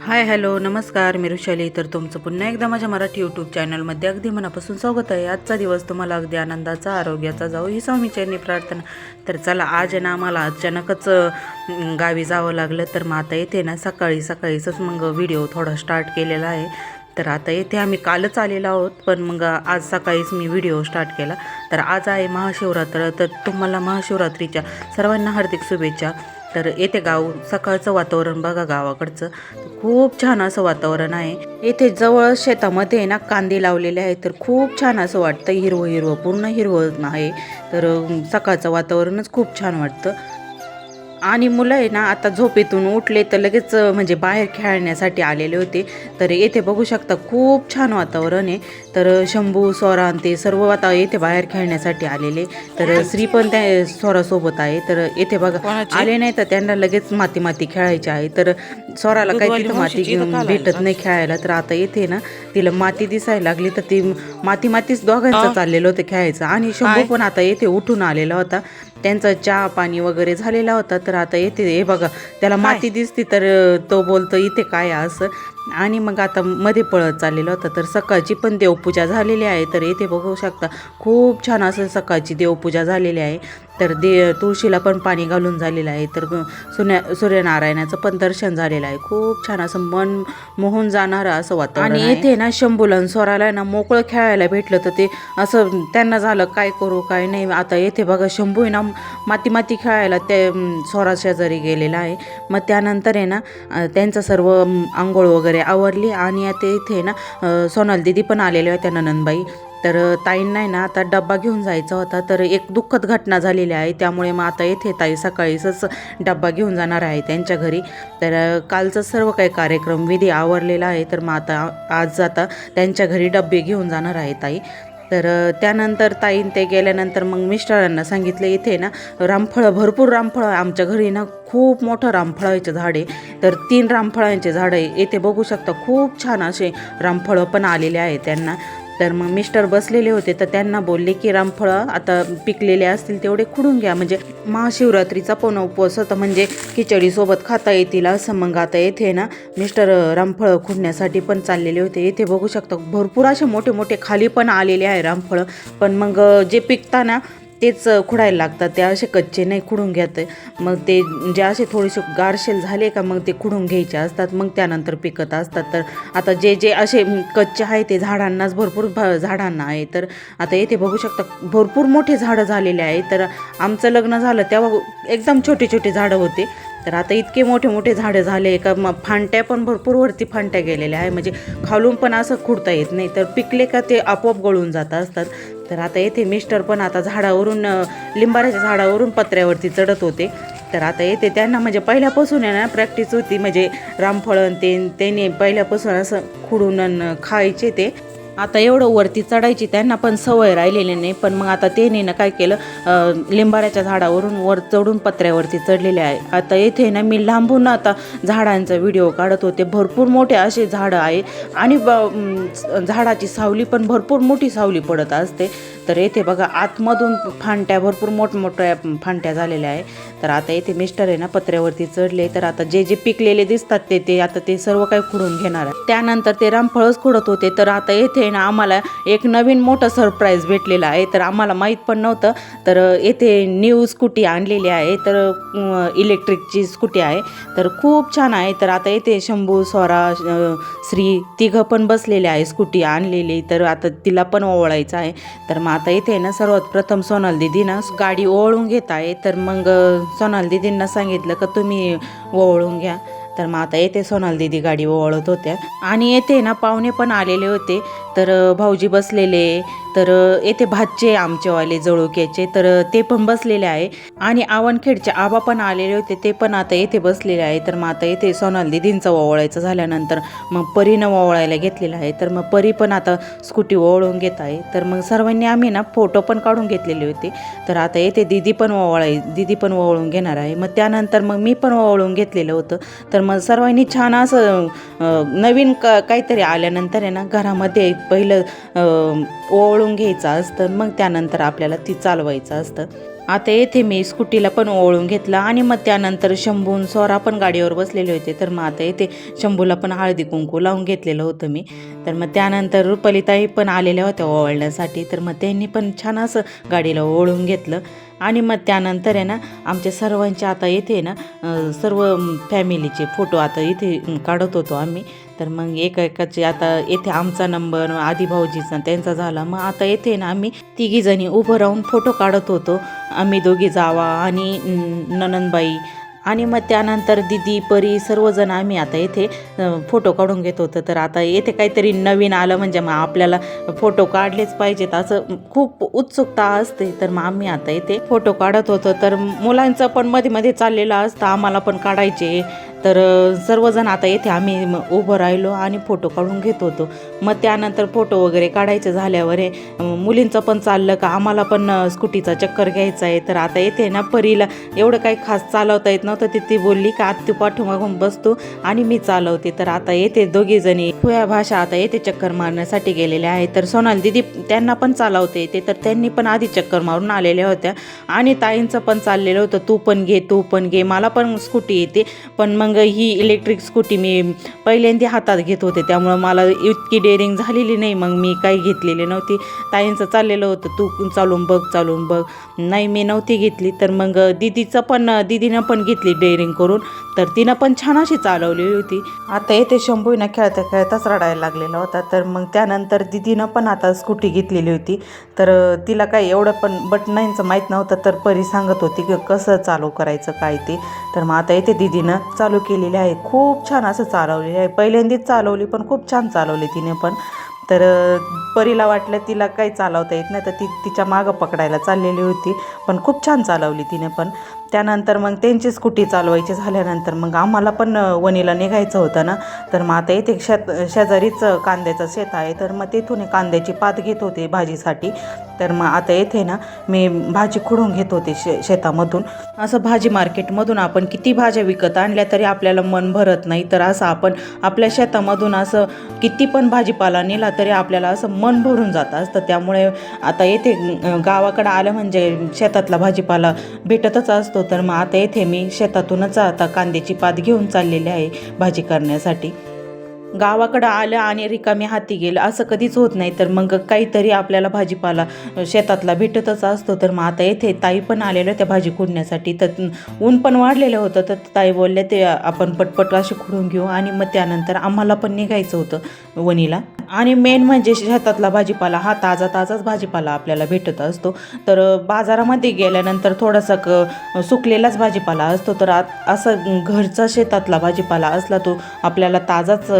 Hi hello नमस्कार मी ऋषाली तर तुमचं पुन्हा एकदा माझ्या मराठी यूट्यूब चॅनलमध्ये अगदी मनापासून स्वागत आहे. आजचा दिवस तुम्हाला अगदी आनंदाचा आरोग्याचा जाऊ ही स्वामीचरणी प्रार्थना. तर चला आज आहे ना आम्हाला अचानकच गावी जावं लागलं. तर मग आता येते ना सकाळी सकाळीच मग व्हिडिओ थोडा स्टार्ट केलेला आहे. तर आता येथे आम्ही कालच आलेलो आहोत पण मग आज सकाळीच मी व्हिडिओ स्टार्ट केला. तर आज आहे महाशिवरात्र. तर तुम्हाला महाशिवरात्रीच्या सर्वांना हार्दिक शुभेच्छा. तर येथे गाव सकाळचं वातावरण बघा गावाकडचं. खूप छान असं वातावरण आहे. येथे जवळ शेतामध्ये आहे ना कांदे लावलेले आहेत. तर खूप छान असं वाटतं. हिरवं हिरवं पूर्ण हिरवं आहे. तर सकाळचं वातावरणच खूप छान वाटतं. आणि मुलं आहे ना आता झोपेतून उठले तर लगेच म्हणजे बाहेर खेळण्यासाठी आलेले होते. तर येथे बघू शकता खूप छान वातावरण आहे. तर शंभू आणि ते सर्व आता येथे बाहेर खेळण्यासाठी आलेले. तर श्री पण त्या स्वरासोबत आहे. तर येथे बघा आले नाही तर त्यांना लगेच माती माती खेळायची आहे. तर स्वराला काही तिथं माती घेऊन भेटत नाही खेळायला तर आता येथे ना. तिला माती दिसायला लागली तर ती माती मातीच दोघांचं चाललेलं होतं खेळायचं. आणि शंभू पण आता येथे उठून आलेला होता. त्यांचा चहा पाणी वगैरे झालेला होता तर आता येते. हे बघा त्याला माती दिसती तर तो बोलतो इथे काय असं? आणि मग आता मध्ये पळत चाललेला होता तर सकाळची पण देवपूजा झालेली आहे. तर येथे बघू शकता खूप छान असं सकाळची देवपूजा झालेली आहे. तर दे तुळशीला पण पाणी घालून झालेलं आहे. तर सूर्य सूर्यनारायणाचं पण दर्शन झालेलं आहे. खूप छान असं मन मोहून जाणारं असं वातावरण आणि येथे ना शंभूला स्वराला ना मोकळं खेळायला भेटलं तर ते असं त्यांना झालं काय करू काय नाही आता येथे बघा शंभू ना माती माती खेळायला ते स्वरा शेजारी गेलेला आहे. मग त्यानंतर आहे ना त्यांचं सर्व आंघोळ वगैरे आवरली आणि आता इथे ना सोनाल दिदी पण आलेल्या होत्या नंदबाई तर ताईंना आहे ना आता डब्बा घेऊन जायचा होता तर एक दुःखद घटना झालेली आहे. त्यामुळे मग आता येथे ताई सकाळीच डब्बा घेऊन जाणार आहे त्यांच्या घरी. तर कालचं सर्व काही कार्यक्रम विधी आवरलेला आहे तर मग आता आज आता त्यांच्या घरी डब्बे घेऊन जाणार आहे ताई. तर त्यानंतर ताईन ते गेल्यानंतर मग मिस्टरांना सांगितलं इथे ना रामफळं भरपूर रामफळं आमच्या घरी ना खूप मोठं रामफळाचं झाड आहे. तर तीन रामफळांचे झाड आहे. येथे बघू शकता खूप छान असे रामफळं पण आलेले आहे त्यांना. तर मग मिस्टर बसलेले होते तर त्यांना बोलले की रामफळं आता पिकलेले असतील तेवढे खुडून घ्या. म्हणजे महाशिवरात्रीचा पण उपवास होता. म्हणजे खिचडीसोबत खाता येतील असं मग आता येथे ना मिस्टर रामफळं खुडण्यासाठी पण चाललेले होते. येथे बघू शकता भरपूर असे मोठे मोठे खाली पण आलेले आहे रामफळं. पण मग जे पिकताना तेच खुडायला लागतात. ते असे कच्चे नाही खुडून घेत. मग ते जे असे थोडेसे गारशेल झाले का मग ते खुडून घ्यायचे असतात. मग त्यानंतर पिकत असतात. तर आता जे जे असे कच्चे आहे ते झाडांनाच भरपूर भ- झाडांना आहे. तर आता येथे बघू शकता भरपूर मोठे झाडं झालेले आहे. तर आमचं लग्न झालं तेव्हा एकदम छोटे छोटे झाडं होते. तर आता इतके मोठे मोठे झाडं झाले का मग फांट्या पण भरपूर वरती फांट्या गेलेल्या आहे. म्हणजे खालून पण असं खुडता येत नाही. तर पिकले का ते आपोआप गळून जात असतात. तर आता येथे मिस्टर पण आता झाडावरून लिंबाराच्या लिंबाऱ्याच्या झाडावरून पत्र्यावरती चढत होते. तर आता येते त्यांना म्हणजे पहिल्यापासून आहे ना प्रॅक्टिस होती. म्हणजे रामफळन ते त्याने पहिल्यापासून असं खुडून खायचे ते. आता एवढं वरती चढायची त्यांना पण सवय राहिलेली नाही पण मग आता त्याने ना काय केलं लिंबाऱ्याच्या झाडावरून वर चढून पत्र्यावरती चढलेले आहे. आता येथे ना मी लांबून आता झाडांचा व्हिडिओ काढत होते. भरपूर मोठे असे झाडं आहे आणि ब- झाडाची सावली पण भरपूर मोठी सावली पडत असते. तर येथे बघा आतमधून फांट्या भरपूर मोठमोठ्या फांट्या झालेल्या आहे. तर आता येथे मिस्टर आहे ना पत्र्यावरती चढले. तर आता जे जे पिकलेले दिसतात ते ते आता ते सर्व काही खुडून घेणार आहे. त्यानंतर ते रामफळच खुडत होते. तर आता येथे ना आम्हाला एक नवीन मोठं सरप्राईज भेटलेलं आहे. तर आम्हाला माहीत पण नव्हतं. तर येथे न्यू स्कूटी आणलेली आहे. तर इलेक्ट्रिकची स्कूटी आहे. तर खूप छान आहे. तर आता येथे शंभू स्वरा श्री तिघं पण बसलेले आहे स्कूटी आणलेली. तर आता तिला पण ओवळायचं आहे. तर मग आता इथे ना सर्वात प्रथम सोनाल दिदी ना गाडी ओवळून घेत आहे तर मग सोनाल दिदींना सांगितलं का तुम्ही ओवळून घ्या. तर मग आता येथे सोनाल दिदी गाडी ओवळत होत्या. आणि येथे ना पाहुणे पण आलेले होते. तर भाऊजी बसलेले. तर येथे भातचे आमचेवाले जळुक्याचे. तर ते पण बसलेले आहे. आणि आवनखेडचे आबा पण आलेले होते. ते पण आता येथे बसलेले आहे. तर मग आता येथे सोनाल दिदींचा ओवळायचं झाल्यानंतर मग परीनं ओवळायला घेतलेलं आहे. तर मग परी पण आता स्कूटी ओवळून घेत आहे. तर मग सर्वांनी आम्ही ना फोटो पण काढून घेतलेले होते. तर आता येथे दिदी पण ओवळाय दिदी पण ओवळून घेणार आहे. मग त्यानंतर मग मी पण ओवळून घेतलेलं होतं. तर मग सर्वांनी छान असं नवीन क काहीतरी आल्यानंतर आहे ना घरामध्ये पहिलं ओवळून घ्यायचं असतं मग त्यानंतर आपल्याला ती चालवायचं असतं. आता येथे मी स्कूटीला पण ओळून घेतलं आणि मग त्यानंतर शंभून सोरा पण गाडीवर बसलेले होते. तर मग आता येथे शंभूला पण हळदी कुंकू लावून घेतलेलं होतं मी. तर मग त्यानंतर रुपालीताई पण आलेल्या होत्या ओवळण्यासाठी. तर मग त्यांनी पण छान असं गाडीला ओळून घेतलं. आणि मग त्यानंतर आहे ना आमच्या सर्वांचे आता येथे ना सर्व फॅमिलीचे फोटो आता इथे काढत होतो आम्ही. तर मग एका एकाचे आता येथे आमचा नंबर आधी भाऊजीचा त्यांचा झाला. मग आता येथे ना आम्ही तिघीजणी उभं राहून फोटो काढत होतो. आम्ही दोघी जावा आणि ननंदबाई आणि मग त्यानंतर दिदी परी सर्वजण आम्ही आता येथे फोटो काढून घेत होतो. तर आता येथे काहीतरी नवीन आलं म्हणजे मग आपल्याला फोटो काढलेच पाहिजेत असं खूप उत्सुकता असते. तर मग आम्ही आता येथे फोटो काढत होतो. तर मुलांचं पण मध्ये मध्ये चाललेलं असतं. आम्हाला पण काढायचे. तर सर्वजण आता येथे आम्ही उभं राहिलो आणि फोटो काढून घेत होतो. मग त्यानंतर फोटो वगैरे काढायचे झाल्यावर हे मुलींचं पण चाललं का आम्हाला पण स्कूटीचा चक्कर घ्यायचा आहे. तर आता येते ना परीला एवढं काही खास चालवता येत नव्हतं. ती ती बोलली का आत तू पाठीमागून बसतो आणि मी चालवते. तर आता येते दोघी जणी खुया भाषा आता येते चक्कर मारण्यासाठी गेलेल्या आहेत. तर सोनाल दिदी त्यांना पण चालवते येते. तर त्यांनी पण आधी चक्कर मारून आलेल्या होत्या. आणि ताईंचं पण चाललेलं होतं तू पण घे तू पण घे मला पण स्कूटी येते. पण मग ही इलेक्ट्रिक स्कूटी मी पहिल्यांदा हातात घेत होते. त्यामुळं मला इतकी डे डेअरिंग झालेली नाही. मग मी काही घेतलेली नव्हती. ताईंचं चाललेलं होतं. तू चालून बघ चालून बघ. नाही मी नव्हती घेतली. तर मग दिदीचं पण दिदीनं पण घेतली डेअरिंग करून. तर तिनं पण छान अशी चालवलेली होती. आता येते शंभूनं खेळता खेळताच रडायला लागलेला होता. तर मग त्यानंतर दिदीनं पण आता स्कूटी घेतलेली होती. तर तिला काय एवढं पण बटनांचं माहीत नव्हतं. तर परी सांगत होती की कसं चालू करायचं काय ते. तर मग आता येते दिदीनं चालू केलेली आहे. खूप छान असं चालवलेली आहे. पहिल्यांदीच चालवली पण खूप छान चालवली तिने पण तर परीला वाटलं तिला काही चालवता येत नाही तर ती तिच्या मागं पकडायला चाललेली होती. पण खूप छान चालवली तिने पण. त्यानंतर मग त्यांची स्कूटी चालवायची झाल्यानंतर मग आम्हाला पण वणीला निघायचं होतं ना. तर मग आता इथे शेत शेजारीच कांद्याचं शेत आहे. तर मग तिथून एक कांद्याची पात घेत होते भाजीसाठी. तर मग आता येथे ना मी भाजी खुडून घेत होते शे शेतामधून. असं भाजी मार्केटमधून आपण किती भाज्या विकत आणल्या तरी आपल्याला मन भरत नाही. तर असं आपण आपल्या शेतामधून असं किती पण भाजीपाला नेला तर तरी आपल्याला असं मन भरून जातं असतं. त्यामुळे आता येथे गावाकडं आलं म्हणजे शेतातला भाजीपाला भेटतच असतो. तर मग आता येथे मी शेतातूनच आता कांद्याची पात घेऊन चाललेली आहे भाजी करण्यासाठी. गावाकडं आलं आणि रिकामी हाती गेलं असं कधीच होत नाही. तर मग काहीतरी आपल्याला भाजीपाला शेतातला भेटतच असतो. तर मग आता येथे ताई पण आलेलं त्या भाजी खुडण्यासाठी तर ऊन पण वाढलेलं होतं. तर ताई बोलल्या ते आपण पटपट असे खुडून घेऊ. आणि मग त्यानंतर आम्हाला पण निघायचं होतं वणीला. आणि मेन म्हणजे शेतातला भाजीपाला हा ताजा ताजाच भाजीपाला आपल्याला भेटत असतो. तर बाजारामध्ये गेल्यानंतर थोडासा क सुकलेलाच भाजीपाला असतो. तर आत असं घरचा शेतातला भाजीपाला असला तो आपल्याला ताजाच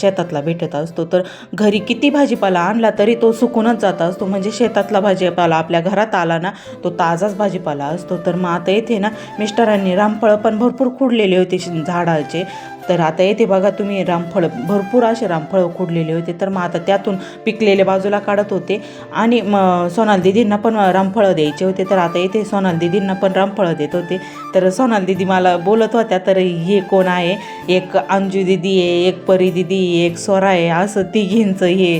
शेतातला भेटत असतो. तर घरी किती भाजीपाला आणला तरी तो सुकूनच जात असतो. म्हणजे शेतातला भाजीपाला आपल्या घरात आला ना तो ताजाच भाजीपाला असतो. तर मग आता येथे ना मिस्टरांनी रामफळं पण भरपूर खुडलेले होते झाडाचे. तर आता येथे बघा तुम्ही रामफळ भरपूर असे रामफळं खोडलेले होते. तर मग आता त्यातून पिकलेले बाजूला काढत होते. आणि मग सोनाल दिदींना पण रामफळं द्यायचे होते. तर आता येथे सोनाल दिदींना पण रामफळं देत होते. तर सोनाल दिदी मला बोलत होत्या तर हे कोण आहे? एक अंजू दिदी आहे एक परी दिदी एक स्वरा आहे असं तिघींचं हे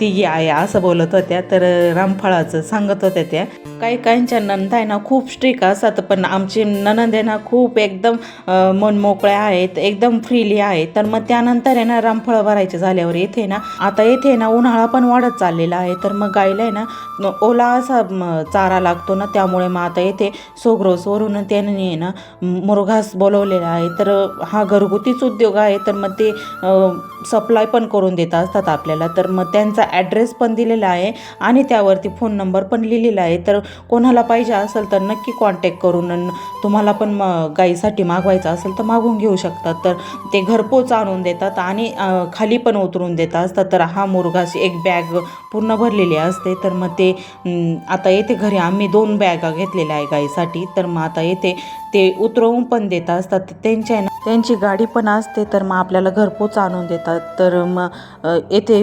तिघी आहे असं बोलत होत्या. तर रामफळाचं सांगत होत्या त्या काही काहींच्या नंद आहे ना खूप स्ट्रिक असतात पण आमची ननंद आहे ना खूप एकदम अं, मनमोकळ्या आहेत. एकदम फ्रीली आहे. तर मग त्यानंतर आहे ना रामफळं भरायचे झाल्यावर येथे ना आता येथे ना उन्हाळा पण वाढत चाललेला आहे. तर मग गायला आहे ना ओला असा चारा लागतो ना त्यामुळे मग आता येथे सोग्रोसवरून त्यांनी आहे ना मुरघास बोलवलेला आहे. तर हा घरगुतीच उद्योग आहे. तर मग ते सप्लाय पण करून देत असतात आपल्याला. तर मग त्यांचा ॲड्रेस पण दिलेला आहे आणि त्यावरती फोन नंबर पण लिहिलेला आहे. तर कोणाला पाहिजे असेल तर नक्की कॉन्टॅक्ट करून तुम्हाला पण म गाईसाठी मागवायचं असेल तर मागून घेऊ शकतात तर ते घरपोच आणून देतात आणि खाली पण उतरून देतात. असतात तर हा मुरगाची एक बॅग पूर्ण भरलेली असते. तर मग ते आता येते घरी आम्ही दोन बॅगा घेतलेल्या आहे गाईसाठी. तर मग आता येते ते उतरवून पण देत असतात. त्यांच्या त्यांची गाडी पण असते तर मग आपल्याला घरपोच आणून देतात. तर मग येथे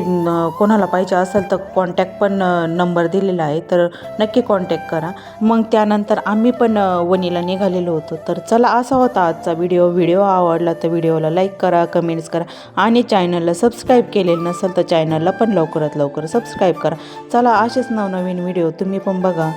कोणाला पाहिजे असेल तर कॉन्टॅक्ट पण नंबर दिलेला आहे. तर नक्की कॉन्टॅक्ट करा. मग त्यानंतर आम्ही पण वनीला वणीला निघालेलो होतो. तर चला असा होता आजचा व्हिडिओ व्हिडिओ आवडला तर व्हिडिओला लाईक करा कमेंट्स करा आणि चॅनलला सबस्क्राईब केलेलं नसेल तर चॅनलला पण लवकरात लवकर सबस्क्राईब करा. चला असेच नवनवीन व्हिडिओ तुम्ही पण बघा.